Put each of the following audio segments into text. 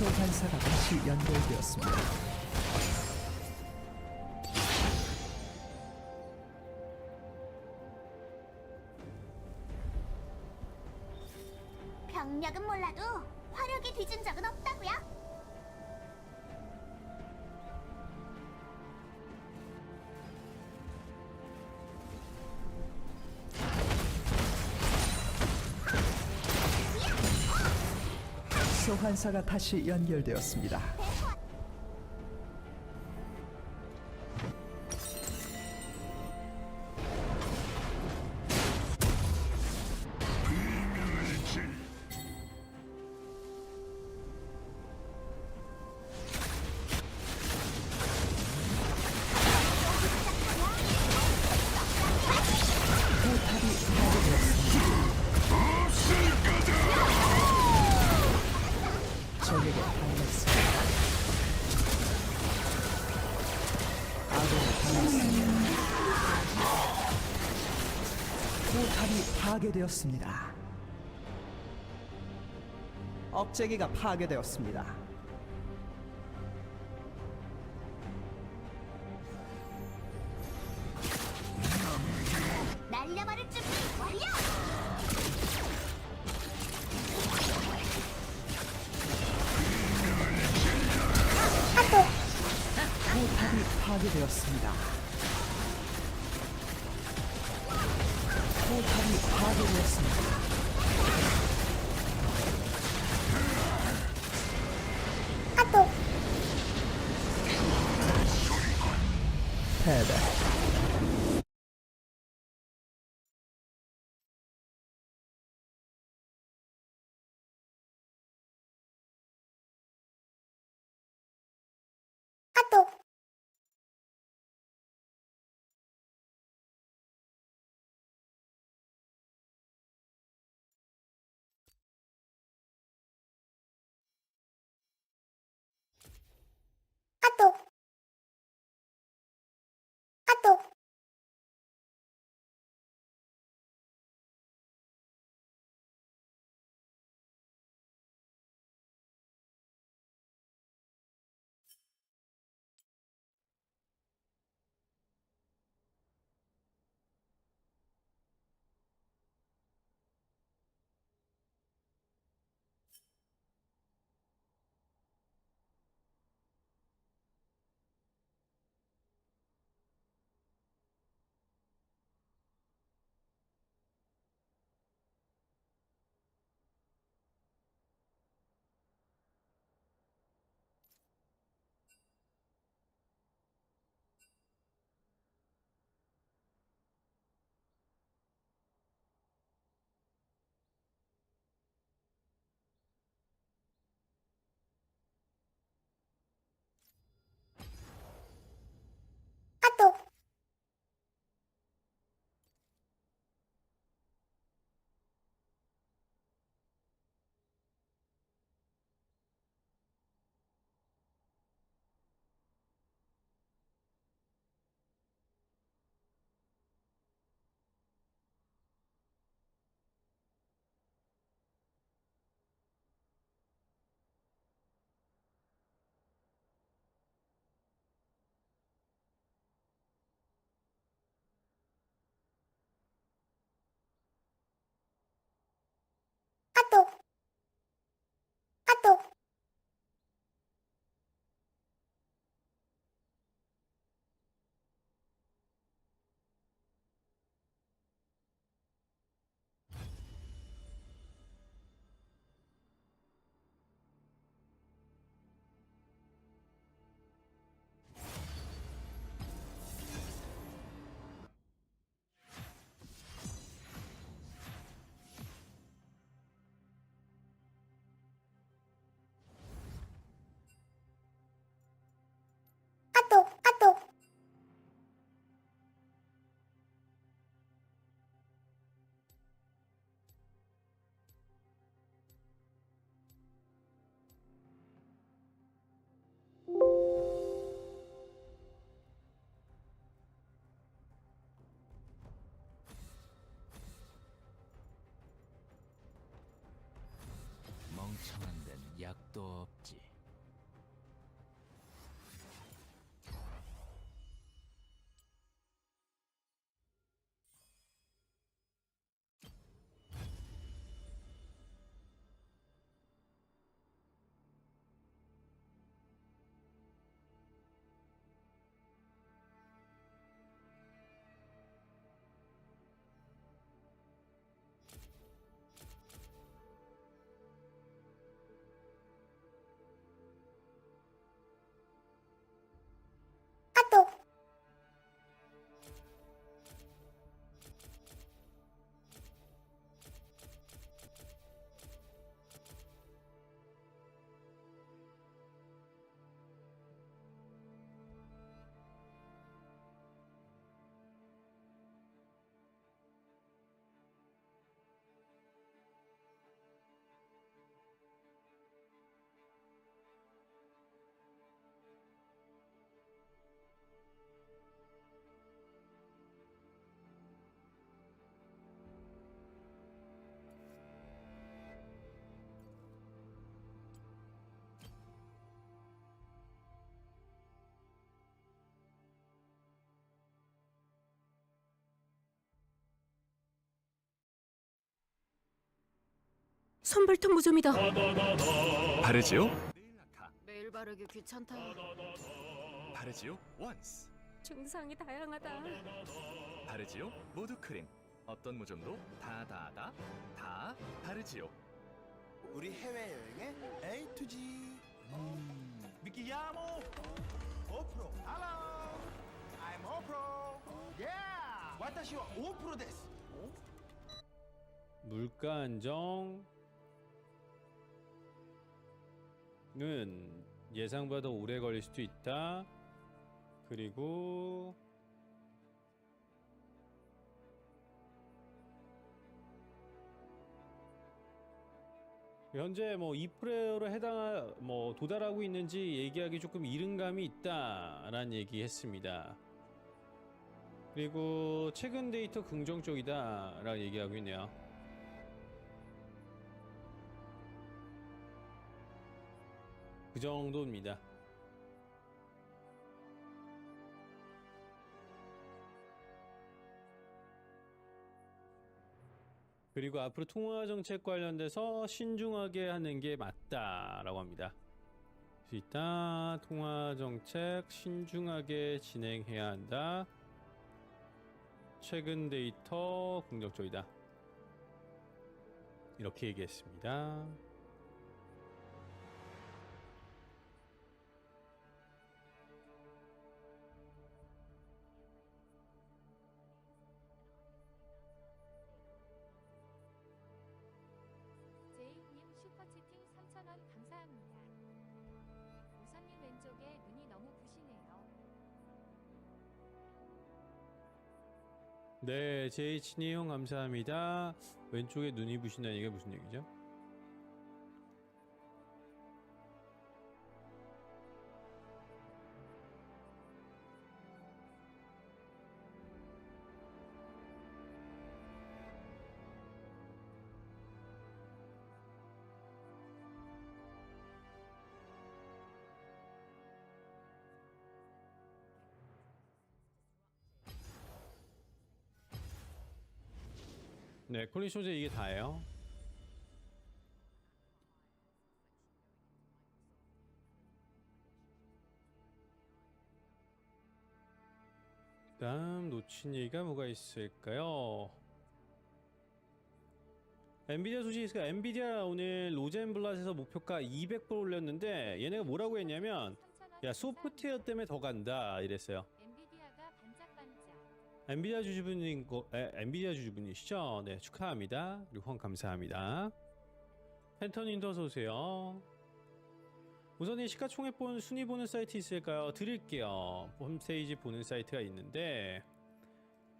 소환사가 다시 연결되었습니다. 병력은 몰라도 소환사가 다시 연결되었습니다. 포탑이 파괴되었습니다. 억제기가 파괴되었습니다. 날려버릴 준비 완료. 포탑이 파괴되었습니다. 포탑이 파괴되었습니다. と。 한 데는 약도 없지. 손발톱 무좀이다. 바르지오 매일 바르기 귀찮다. 바르지오 원스 증상이 다양하다. 바르지오 모두 크림 어떤 모점도 다 다 다 다 바르지오 우리 해외여행의 A to G 음. 미키야모 오프로 Hello I'm 오프로 Yeah 私はオープロです 물가 안정 은 예상보다 오래 걸릴 수도 있다. 그리고 현재 뭐 2%로 해당 뭐 도달하고 있는지 얘기하기 조금 이른 감이 있다라는 얘기했습니다. 그리고 최근 데이터 긍정적이다라고 얘기하고 있네요. 그 정도입니다. 그리고 앞으로 통화 정책 관련돼서 신중하게 하는 게 맞다라고 합니다. 일단 통화 정책 신중하게 진행해야 한다. 최근 데이터 긍정적이다. 이렇게 얘기했습니다. 네, 형 감사합니다. 왼쪽에 눈이 부신다는 얘기가 무슨 얘기죠? 네, 콜린 쇼제 이게 다예요. 다음 놓친 얘기가 뭐가 있을까요? 엔비디아 소식이 있을까? 엔비디아 오늘 로젠블랏에서 목표가 200% 올렸는데 얘네가 뭐라고 했냐면 3,000원 야 소프트웨어 때문에 더 간다 이랬어요. 엔비디아 주주분인 거, 에, 엔비디아 주주분이시죠? 네, 축하합니다. 그리고 후원 감사합니다. 펜터님도 어서 오세요. 우선 이 시가총액 본 순위 보는 사이트 있을까요? 드릴게요. 홈페이지 보는 사이트가 있는데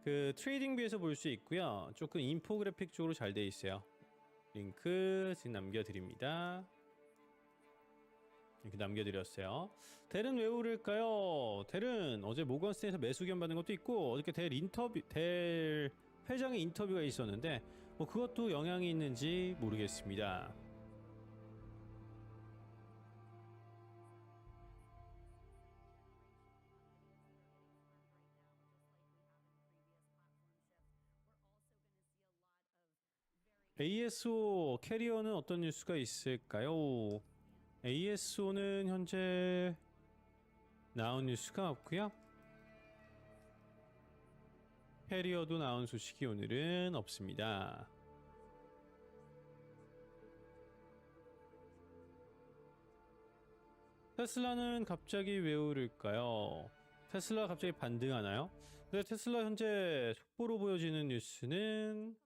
그 트레이딩 뷰에서 볼 수 있고요. 조금 인포그래픽 쪽으로 잘 돼 있어요. 링크 지금 남겨드립니다. 이렇게 남겨드렸어요. 델은 왜 오를까요? 델은 어제 모건스테인에서 매수 견 받는 것도 있고 어저께 델 인터뷰 델 회장의 인터뷰가 있었는데 뭐 그것도 영향이 있는지 모르겠습니다. ASO 캐리어는 어떤 뉴스가 있을까요? ASO는 현재 나온 뉴스가 없고요. 캐리어도 나온 소식이 오늘은 없습니다. 테슬라는 갑자기 왜 오를까요? 테슬라 갑자기 반등하나요? 근데 테슬라 현재 속보로 보여지는 뉴스는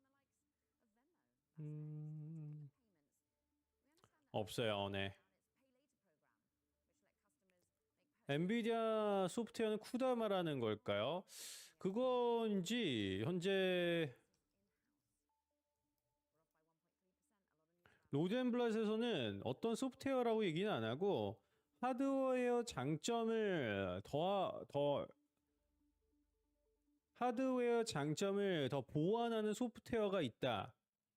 음... 없어요. 네. 엔비디아 소프트웨어는 쿠다 말하는 걸까요? 그건지 현재 로젠블랏에서는 어떤 소프트웨어라고 얘기는 안 하고 하드웨어 장점을 더, 더 하드웨어 장점을 더 보완하는 소프트웨어가 있다.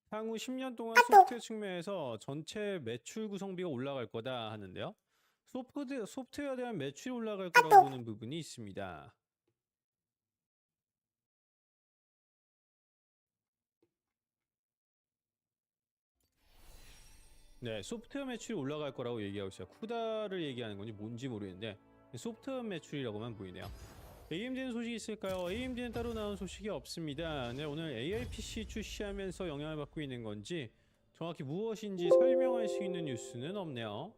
향후 10년 동안 소프트웨어 측면에서 전체 매출 구성비가 올라갈 거다 하는데요. 소프트, 소프트웨어에 대한 매출이 올라갈 거라고 보는 부분이 있습니다. 네, 소프트웨어 매출이 올라갈 거라고 얘기하고 있어요. 쿠다를 얘기하는 건지 뭔지 모르겠는데 소프트웨어 매출이라고만 보이네요. AMD는 소식이 있을까요? AMD는 따로 나온 소식이 없습니다. 네, 오늘 AI PC 출시하면서 영향을 받고 있는 건지 정확히 무엇인지 설명할 수 있는 뉴스는 없네요.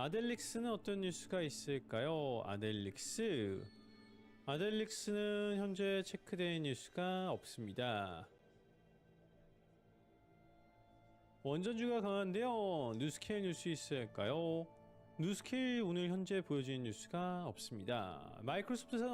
아델릭스는 어떤 뉴스가 있을까요? 아델릭스. 아델릭스는 현재 체크된 뉴스가 없습니다. 원전주가 강한데요. 뉴스케일 뉴스 있을까요? 뉴스케일 오늘 현재 보여지는 뉴스가 없습니다. 마이크로소프트사는